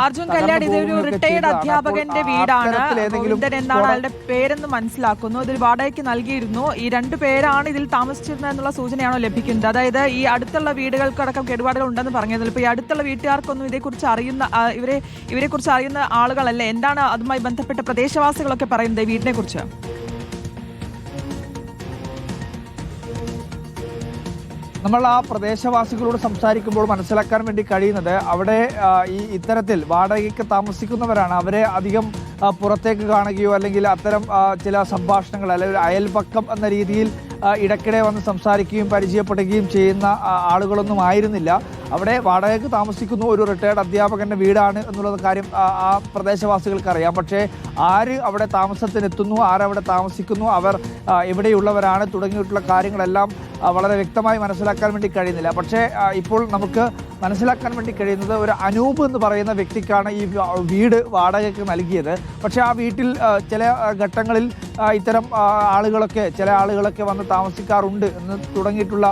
അർജുൻ കല്യാട് ഇതൊരു റിട്ടയർഡ് അധ്യാപകന്റെ വീടാണ്. എന്താണ് ഗോവിന്ദൻ എന്നാണ് സ്ഫോട- അയാളുടെ പേരെന്ന് മനസ്സിലാക്കുന്നു. ഇതിൽ വാടകയ്ക്ക് നൽകിയിരുന്നു. ഈ രണ്ടു പേരാണ് ഇതിൽ താമസിച്ചിരുന്നത് എന്നുള്ള സൂചനയാണോ ലഭിക്കുന്നത്? അതായത് ഈ അടുത്തുള്ള വീടുകൾക്കടക്കം കേടുപാടുകൾ ഉണ്ടെന്ന് പറഞ്ഞതിൽ ഇപ്പൊ ഈ അടുത്തുള്ള വീട്ടുകാർക്കൊന്നും ഇതേക്കുറിച്ച് അറിയുന്ന ഇവരെ ഇവരെ കുറിച്ച് അറിയുന്ന ആളുകളല്ലേ? എന്താണ് അതുമായി ബന്ധപ്പെട്ട പ്രദേശവാസികളൊക്കെ പറയുന്നത് വീടിനെ കുറിച്ച് നമ്മൾ ആ പ്രദേശവാസികളോട് സംസാരിക്കുമ്പോൾ മനസ്സിലാക്കാൻ വേണ്ടി കഴിയുന്നത് അവിടെ ഈ ഇത്തരത്തിൽ വാടകയ്ക്ക് താമസിക്കുന്നവരാണ്. അവരെ അധികം പുറത്തേക്ക് കാണുകയോ അല്ലെങ്കിൽ അത്തരം ചില സംഭാഷണങ്ങൾ അല്ലെങ്കിൽ അയൽപക്കം എന്ന രീതിയിൽ ഇടയ്ക്കിടെ വന്ന് സംസാരിക്കുകയും പരിചയപ്പെടുകയും ചെയ്യുന്ന ആളുകളൊന്നും ആയിരുന്നില്ല. അവിടെ വാടകയ്ക്ക് താമസിക്കുന്ന ഒരു റിട്ടയർഡ് അധ്യാപകന്റെ വീടാണ് എന്നുള്ള കാര്യം ആ, പ്രദേശവാസികൾക്ക് അറിയാം. പക്ഷേ ആര് അവിടെ താമസത്തിനെത്തുന്നു ആരവിടെ താമസിക്കുന്നു അവർ എവിടെയുള്ളവരാണ് തുടങ്ങിയിട്ടുള്ള കാര്യങ്ങളെല്ലാം വളരെ വ്യക്തമായി മനസ്സിലാക്കാൻ വേണ്ടി കഴിയുന്നില്ല. പക്ഷേ ഇപ്പോൾ നമുക്ക് മനസ്സിലാക്കാൻ വേണ്ടി കഴിയുന്നത് ഒരു അനൂപ് എന്ന് പറയുന്ന വ്യക്തിക്കാണ് ഈ വീട് വാടകയ്ക്ക് നൽകിയത്. പക്ഷേ ആ വീട്ടിൽ ചില ഘട്ടങ്ങളിൽ ഇത്തരം ആളുകളൊക്കെ ചില ആളുകളൊക്കെ വന്ന് താമസിക്കാറുണ്ട് എന്ന് തുടങ്ങിയിട്ടുള്ള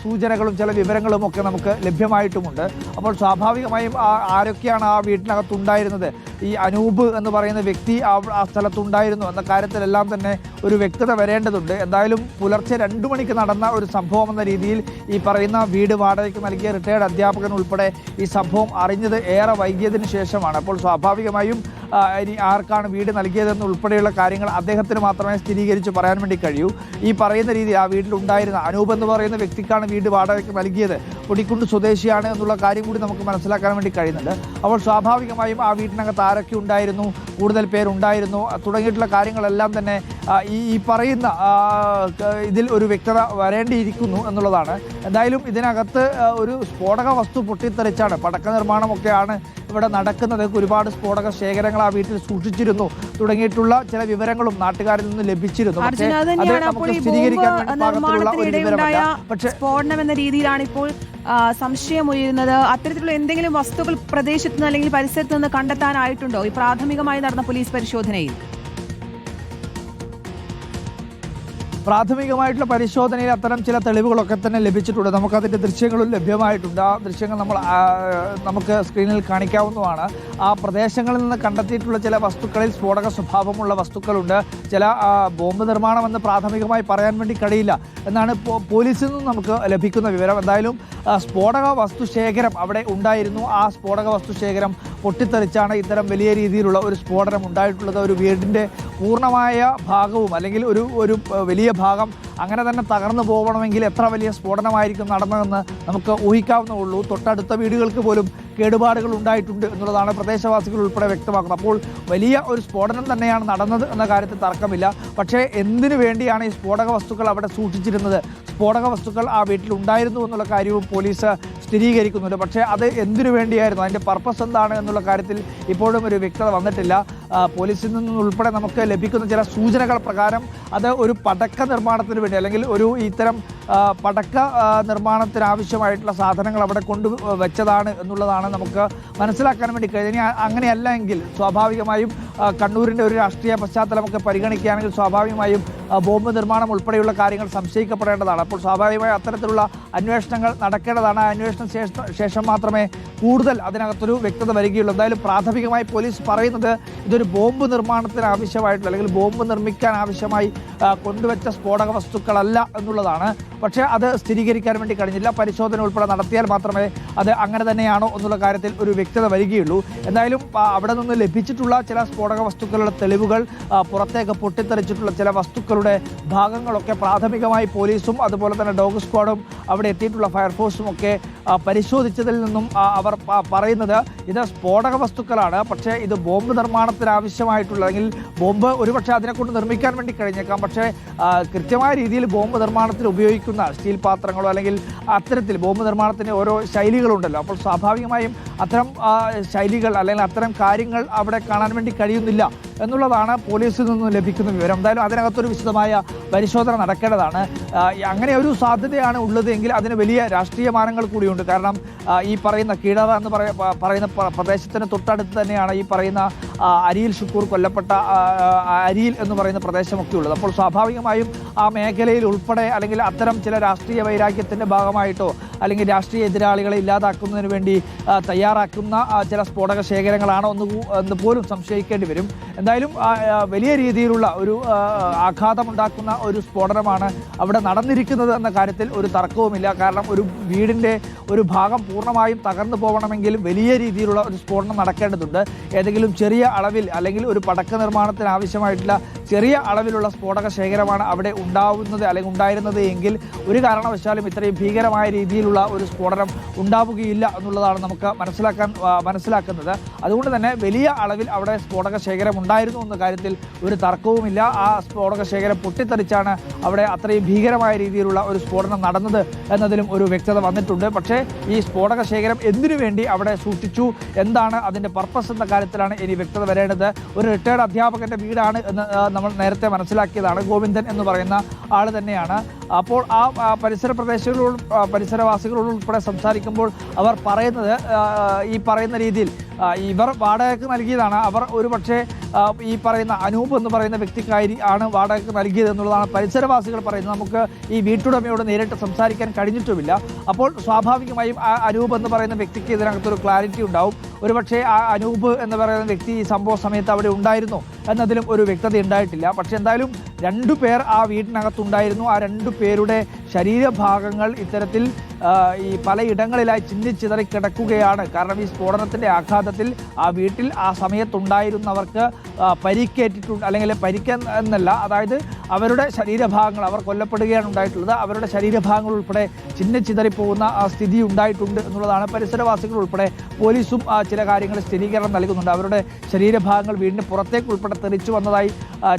സൂചനകളും ചില വിവരങ്ങളും ഒക്കെ നമുക്ക് ലഭ്യമായിട്ടുമുണ്ട്. അപ്പോൾ സ്വാഭാവികമായും ആരൊക്കെയാണ് ആ വീട്ടിനകത്തുണ്ടായിരുന്നത്? ഈ അനൂപ് എന്ന് പറയുന്ന വ്യക്തി ആ സ്ഥലത്തുണ്ടായിരുന്നു എന്ന കാര്യത്തിലെല്ലാം തന്നെ ഒരു വ്യക്തത വരേണ്ടതുണ്ട്. എന്തായാലും പുലർച്ചെ രണ്ടു മണിക്ക് നടന്ന ഒരു സംഭവം എന്ന രീതിയിൽ ഈ പറയുന്ന വീട് വാടകയ്ക്ക് നൽകിയ റിട്ടയർഡ് ഉൾപ്പെടെ ഈ സംഭവം അറിഞ്ഞത് ഏറെ വൈകിയതിനു ശേഷമാണ്. അപ്പോൾ സ്വാഭാവികമായും ഇനി ആർക്കാണ് വീട് നൽകിയതെന്ന് ഉൾപ്പെടെയുള്ള കാര്യങ്ങൾ അദ്ദേഹത്തിന് മാത്രമേ സ്ഥിരീകരിച്ച് പറയാൻ വേണ്ടി കഴിയൂ. ഈ പറയുന്ന രീതി ആ വീട്ടിലുണ്ടായിരുന്ന അനൂപ് എന്ന് പറയുന്ന വ്യക്തിക്കാണ് വീട് വാടകയ്ക്ക് നൽകിയത്. പൊടിക്കുണ്ട് സ്വദേശിയാണ് എന്നുള്ള കാര്യം കൂടി നമുക്ക് മനസ്സിലാക്കാൻ വേണ്ടി കഴിയുന്നുണ്ട്. അപ്പോൾ സ്വാഭാവികമായും ആ വീട്ടിനകത്ത് ആരൊക്കെ ഉണ്ടായിരുന്നു കൂടുതൽ പേരുണ്ടായിരുന്നു തുടങ്ങിയിട്ടുള്ള കാര്യങ്ങളെല്ലാം തന്നെ ഈ ഈ പറയുന്ന ഇതിൽ ഒരു വ്യക്തത വരേണ്ടിയിരിക്കുന്നു എന്നുള്ളതാണ്. എന്തായാലും ഇതിനകത്ത് ഒരു സ്ഫോടക വസ്തു പൊട്ടിത്തെറിച്ചാണ് പടക്ക നിർമ്മാണമൊക്കെയാണ് ഇവിടെ നടക്കുന്നത് ഒരുപാട് സ്ഫോടക ശേഖരങ്ങൾ ആ വീട്ടിൽ സൂക്ഷിച്ചിരുന്നു. തുടങ്ങിയിട്ടുള്ള ചില വിവരങ്ങളും നാട്ടുകാരിൽ നിന്ന് ലഭിച്ചിരുന്നു. സ്ഫോടനം എന്ന രീതിയിലാണ് ഇപ്പോൾ സംശയം ഉയരുന്നത്. അത്തരത്തിലുള്ള എന്തെങ്കിലും വസ്തുക്കൾ പ്രദേശത്ത് നിന്ന് അല്ലെങ്കിൽ പരിസരത്ത് നിന്ന് കണ്ടെത്താനായിട്ടുണ്ടോ? ഈ പ്രാഥമികമായി നടന്ന പോലീസ് പരിശോധനയിൽ. പ്രാഥമികമായിട്ടുള്ള പരിശോധനയിൽ അത്തരം ചില തെളിവുകളൊക്കെ തന്നെ ലഭിച്ചിട്ടുണ്ട്. നമുക്കതിന്റെ ദൃശ്യങ്ങളും ലഭ്യമായിട്ടുണ്ട്. ആ ദൃശ്യങ്ങൾ നമ്മൾ നമുക്ക് സ്ക്രീനിൽ കാണിക്കാവുന്നതാണ്. ആ പ്രദേശങ്ങളിൽ നിന്ന് കണ്ടെത്തിയിട്ടുള്ള ചില വസ്തുക്കളിൽ സ്ഫോടക സ്വഭാവമുള്ള വസ്തുക്കളുണ്ട്. ചില ബോംബ് നിർമ്മാണമെന്ന് പ്രാഥമികമായി പറയാൻ വേണ്ടി കഴിയില്ല എന്നാണ് പോലീസിൽ നിന്ന് നമുക്ക് ലഭിക്കുന്ന വിവരം. എന്തായാലും സ്ഫോടക വസ്തുശേഖരം അവിടെ ഉണ്ടായിരുന്നു. ആ സ്ഫോടക വസ്തുശേഖരം പൊട്ടിത്തെറിച്ചാണ് ഇത്തരം വലിയ രീതിയിലുള്ള ഒരു സ്ഫോടനം ഉണ്ടായിട്ടുള്ളത്. ഒരു വീടിന്റെ പൂർണമായ ഭാഗവും അല്ലെങ്കിൽ ഒരു ഒരു വലിയ ഭാഗം അങ്ങനെ തന്നെ തകർന്നു പോകണമെങ്കിൽ എത്ര വലിയ സ്ഫോടനമായിരിക്കും നടന്നതെന്ന് നമുക്ക് ഊഹിക്കാവുന്നേ ഉള്ളൂ തൊട്ടടുത്ത വീടുകൾക്ക് പോലും കേടുപാടുകൾ ഉണ്ടായിട്ടുണ്ട് എന്നുള്ളതാണ് പ്രദേശവാസികൾ ഉൾപ്പെടെ വ്യക്തമാക്കുന്നത്. അപ്പോൾ വലിയ ഒരു സ്ഫോടനം തന്നെയാണ് നടന്നത് എന്ന കാര്യത്തിൽ തർക്കമില്ല. പക്ഷേ എന്തിനു വേണ്ടിയാണ് ഈ സ്ഫോടക വസ്തുക്കൾ അവിടെ സൂക്ഷിച്ചിരുന്നത്? സ്ഫോടക വസ്തുക്കൾ ആ വീട്ടിൽ ഉണ്ടായിരുന്നു എന്നുള്ള കാര്യവും പോലീസ് സ്ഥിരീകരിക്കുന്നുണ്ട്. പക്ഷേ അത് എന്തിനു വേണ്ടിയായിരുന്നു? അതിന്റെ പർപ്പസ് എന്താണ് എന്നുള്ള കാര്യത്തിൽ ഇപ്പോഴും ഒരു വ്യക്തത വന്നിട്ടില്ല. പോലീസിൽ നിന്നുൾപ്പെടെ നമുക്ക് ലഭിക്കുന്ന ചില സൂചനകൾ പ്രകാരം അത് ഒരു പടക്ക നിർമ്മാണത്തിന് വേണ്ടി അല്ലെങ്കിൽ ഒരു ഇത്തരം പടക്ക നിർമ്മാണത്തിന് ആവശ്യമായിട്ടുള്ള സാധനങ്ങൾ അവിടെ കൊണ്ടു വെച്ചതാണ് എന്നുള്ളതാണ് നമുക്ക് മനസ്സിലാക്കാൻ വേണ്ടി കഴിഞ്ഞാൽ അങ്ങനെയല്ല എങ്കിൽ സ്വാഭാവികമായും കണ്ണൂരിന്റെ ഒരു രാഷ്ട്രീയ പശ്ചാത്തലമൊക്കെ പരിഗണിക്കുകയാണെങ്കിൽ സ്വാഭാവികമായും ബോംബ് നിർമ്മാണം ഉൾപ്പെടെയുള്ള കാര്യങ്ങൾ സംശയിക്കപ്പെടേണ്ടതാണ്. അപ്പോൾ സ്വാഭാവികമായും അത്തരത്തിലുള്ള അന്വേഷണങ്ങൾ നടക്കേണ്ടതാണ്. ആ അന്വേഷണ ശേഷം മാത്രമേ കൂടുതൽ അതിനകത്തൊരു വ്യക്തത വരികയുള്ളൂ. എന്തായാലും പ്രാഥമികമായി പോലീസ് പറയുന്നത് ഇതൊരു ബോംബ് നിർമ്മാണത്തിന് ആവശ്യമായിട്ടുള്ള അല്ലെങ്കിൽ ബോംബ് നിർമ്മിക്കാൻ ആവശ്യമായി കൊണ്ടുവച്ച സ്ഫോടക വസ്തുക്കളല്ല എന്നുള്ളതാണ്. പക്ഷേ അത് സ്ഥിരീകരിക്കാൻ വേണ്ടി കഴിഞ്ഞില്ല. പരിശോധന ഉൾപ്പെടെ നടത്തിയാൽ മാത്രമേ അത് അങ്ങനെ തന്നെയാണോ എന്നുള്ള കാര്യത്തിൽ ഒരു വ്യക്തത വരികയുള്ളൂ. എന്തായാലും അവിടെ നിന്ന് ലഭിച്ചിട്ടുള്ള ചില സ്ഫോടക വസ്തുക്കളുടെ തെളിവുകൾ പുറത്തേക്ക് പൊട്ടിത്തെറിച്ചിട്ടുള്ള ചില വസ്തുക്കളുടെ ഭാഗങ്ങളൊക്കെ പ്രാഥമികമായി പോലീസും അതുപോലെ തന്നെ ഡോഗ് സ്ക്വാഡും അവിടെ എത്തിയിട്ടുള്ള ഫയർഫോഴ്സും ഒക്കെ പരിശോധിച്ചതിൽ നിന്നും അവർ പറയുന്നത് ഇത് സ്ഫോടക വസ്തുക്കളാണ്. പക്ഷേ ഇത് ബോംബ് നിർമ്മാണത്തിന് ആവശ്യമായിട്ടുള്ള അല്ലെങ്കിൽ ബോംബ് ഒരുപക്ഷെ അതിനെക്കൊണ്ട് നിർമ്മിക്കാൻ വേണ്ടി കഴിഞ്ഞേക്കാം. പക്ഷേ കൃത്യമായ രീതിയിൽ ബോംബ് നിർമ്മാണത്തിന് ഉപയോഗിക്കുന്ന സ്റ്റീൽ പാത്രങ്ങളോ അല്ലെങ്കിൽ അത്തരത്തിൽ ബോംബ് നിർമ്മാണത്തിന്റെ ഓരോ ശൈലികളുണ്ടല്ലോ. അപ്പോൾ സ്വാഭാവികമായും അത്തരം ശൈലികൾ അല്ലെങ്കിൽ അത്തരം കാര്യങ്ങൾ അവിടെ കാണാൻ വേണ്ടി കഴിയുന്നില്ല. എന്നുള്ളതാണ് പോലീസിൽ നിന്നും ലഭിക്കുന്ന വിവരം. എന്തായാലും അതിനകത്തൊരു വിശദമായ പരിശോധന നടക്കേണ്ടതാണ്. അങ്ങനെ ഒരു സാധ്യതയാണ് ഉള്ളത് എങ്കിൽ അതിന് വലിയ രാഷ്ട്രീയ മാനങ്ങൾ കൂടിയുണ്ട്. കാരണം ഈ പറയുന്ന കീഴറ എന്ന് പറയ പറയുന്ന പ്ര- പ്രദേശത്തിന് തൊട്ടടുത്ത് തന്നെയാണ് ഈ പറയുന്ന അരിയിൽ ഷുക്കൂർ കൊല്ലപ്പെട്ട അരിയിൽ എന്ന് പറയുന്ന പ്രദേശമൊക്കെ ഉള്ളത്. അപ്പോൾ സ്വാഭാവികമായും ആ മേഖലയിൽ ഉൾപ്പെടെ അല്ലെങ്കിൽ അത്തരം ചില രാഷ്ട്രീയ വൈരാഗ്യത്തിന്റെ ഭാഗമായിട്ടോ അല്ലെങ്കിൽ രാഷ്ട്രീയ എതിരാളികളെ ഇല്ലാതാക്കുന്നതിന് വേണ്ടി തയ്യാറാക്കുന്ന ചില സ്ഫോടക ശേഖരങ്ങളാണോ എന്ന് എന്ന് പോലും സംശയിക്കേണ്ടി വരും. എന്തായാലും വലിയ രീതിയിലുള്ള ഒരു ആഘാതമുണ്ടാക്കുന്ന ഒരു സ്ഫോടനമാണ് അവിടെ നടന്നിരിക്കുന്നത് എന്ന കാര്യത്തിൽ ഒരു തർക്കവുമില്ല. കാരണം ഒരു വീടിന്റെ ഒരു ഭാഗം പൂർണമായും തകർന്നു പോകണമെങ്കിൽ വലിയ രീതിയിലുള്ള ഒരു സ്ഫോടനം നടക്കേണ്ടതുണ്ട്. ഏതെങ്കിലും ചെറിയ അളവിൽ അല്ലെങ്കിൽ ഒരു പടക്ക നിർമ്മാണത്തിന് ആവശ്യമായിട്ടുള്ള ചെറിയ അളവിലുള്ള സ്ഫോടക ശേഖരമാണ് അവിടെ ഉണ്ടാവുന്നത് അല്ലെങ്കിൽ ഉണ്ടായിരുന്നത് എങ്കിൽ ഒരു കാരണവശാലും ഇത്രയും ഭീകരമായ രീതിയിലുള്ള ഒരു സ്ഫോടനം ഉണ്ടാവുകയില്ല എന്നുള്ളതാണ് നമുക്ക് മനസ്സിലാക്കാൻ മനസ്സിലാക്കുന്നത്. അതുകൊണ്ട് തന്നെ വലിയ അളവിൽ അവിടെ സ്ഫോടക ശേഖരം ഉണ്ടായിരുന്നു എന്ന കാര്യത്തിൽ ഒരു തർക്കവുമില്ല. ആ സ്ഫോടക ശേഖരം പൊട്ടിത്തെറിച്ചാണ് അവിടെ അത്രയും ഭീകരമായ രീതിയിലുള്ള ഒരു സ്ഫോടനം നടന്നത് എന്നതിലും ഒരു വ്യക്തത വന്നിട്ടുണ്ട്. പക്ഷേ ഈ സ്ഫോടക ശേഖരം എന്തിനു വേണ്ടി അവിടെ സൂക്ഷിച്ചു? എന്താണ് അതിന്റെ പർപ്പസ് എന്ന കാര്യത്തിലാണ് ഇനി വ്യക്തത വരേണ്ടത്? ഒരു റിട്ടയർഡ് അധ്യാപകന്റെ വീടാണ് എന്ന് നമ്മൾ നേരത്തെ മനസ്സിലാക്കിയതാണ്. ഗോവിന്ദൻ എന്ന് പറയുന്ന ആൾ തന്നെയാണ്. അപ്പോൾ ആ പരിസര പ്രദേശങ്ങളോട് പരിസരവാസികളോട് ഉൾപ്പെടെ സംസാരിക്കുമ്പോൾ അവർ പറയുന്നത് ഈ പറയുന്ന രീതിയിൽ ഇവർ വാടകയ്ക്ക് നൽകിയതാണ്. അവർ ഒരു പക്ഷേ ഈ പറയുന്ന അനൂപ് എന്ന് പറയുന്ന വ്യക്തിക്കായി ആണ് വാടകയ്ക്ക് നൽകിയത് എന്നുള്ളതാണ് പരിസരവാസികൾ പറയുന്നത്. നമുക്ക് ഈ വീട്ടുടമയോട് നേരിട്ട് സംസാരിക്കാൻ കഴിഞ്ഞിട്ടുമില്ല. അപ്പോൾ സ്വാഭാവികമായും ആ അനൂപ് എന്ന് പറയുന്ന വ്യക്തിക്ക് ഇതിനകത്തൊരു ക്ലാരിറ്റി ഉണ്ടാവും. ഒരുപക്ഷെ ആ അനൂപ് എന്ന് പറയുന്ന വ്യക്തി ഈ സംഭവ സമയത്ത് അവിടെ ഉണ്ടായിരുന്നു എന്നതിലും ഒരു വ്യക്തത ഉണ്ടായിട്ടില്ല. പക്ഷേ എന്തായാലും രണ്ടു പേർ ആ വീട്ടിനകത്തുണ്ടായിരുന്നു ആ രണ്ടു പേരുടെ ശരീരഭാഗങ്ങൾ ഇത്തരത്തിൽ ഈ പലയിടങ്ങളിലായി ചിന്തിച്ചിതറി കിടക്കുകയാണ് കാരണം ഈ സ്ഫോടനത്തിന്റെ ആഘാതത്തിൽ ആ വീട്ടിൽ ആ സമയത്തുണ്ടായിരുന്നവർക്ക് പരിക്കേറ്റിട്ടുണ്ട് അല്ലെങ്കിൽ പരിക്ക എന്നല്ല അതായത് അവരുടെ ശരീരഭാഗങ്ങൾ അവർ കൊല്ലപ്പെടുകയാണ് ഉണ്ടായിട്ടുള്ളത് അവരുടെ ശരീരഭാഗങ്ങൾ ഉൾപ്പെടെ ചിന്നിച്ചിതറി ചിതറിപ്പോകുന്ന സ്ഥിതി ഉണ്ടായിട്ടുണ്ട് എന്നുള്ളതാണ് പരിസരവാസികൾ ഉൾപ്പെടെ പോലീസും ചില കാര്യങ്ങൾ സ്ഥിരീകരണം നൽകുന്നുണ്ട്. അവരുടെ ശരീരഭാഗങ്ങൾ വീടിന് പുറത്തേക്ക് ഉൾപ്പെടെ തെറിച്ചു വന്നതായി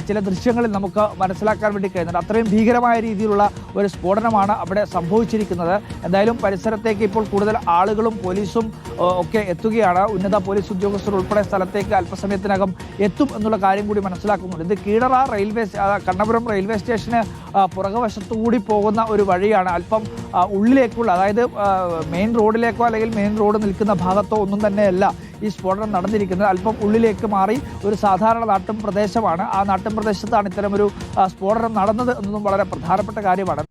ചില ദൃശ്യങ്ങളിൽ നമുക്ക് മനസ്സിലാക്കാൻ വേണ്ടി കഴിയുന്നുണ്ട്. അത്രയും ഭീകരമായ രീതിയിലുള്ള ഒരു സ്ഫോടനമാണ് അവിടെ സംഭവിച്ചിരിക്കുന്നത്. എന്തായാലും പരിസരത്തേക്ക് ഇപ്പോൾ കൂടുതൽ ആളുകളും പോലീസും ഒക്കെ എത്തുകയാണ്. ഉന്നത പോലീസ് ഉദ്യോഗസ്ഥർ ഉൾപ്പെടെ സ്ഥലത്തേക്ക് അല്പസമയത്തിനകം എത്തും. എന്നുള്ള കാര്യം കൂടി മനസ്സിലാക്കുന്നുണ്ട്. ഇത് കീഴറ റെയിൽവേ കണ്ണപുരം റെയിൽവേ സ്റ്റേഷന് പുറകുവശത്തുകൂടി പോകുന്ന ഒരു വഴിയാണ്. അല്പം ഉള്ളിലേക്കുള്ള അതായത് മെയിൻ റോഡിലേക്കോ അല്ലെങ്കിൽ മെയിൻ റോഡ് നിൽക്കുന്ന ഭാഗത്തോ ഒന്നും തന്നെയല്ല ഈ സ്ഫോടനം നടന്നിരിക്കുന്നത്. അല്പം ഉള്ളിലേക്ക് മാറി ഒരു സാധാരണ നാട്ടും പ്രദേശമാണ്. ആ നാട്ടും പ്രദേശത്താണ് ഇത്തരമൊരു സ്ഫോടനം നടന്നത് എന്നതും വളരെ പ്രധാനപ്പെട്ട കാര്യമാണ്.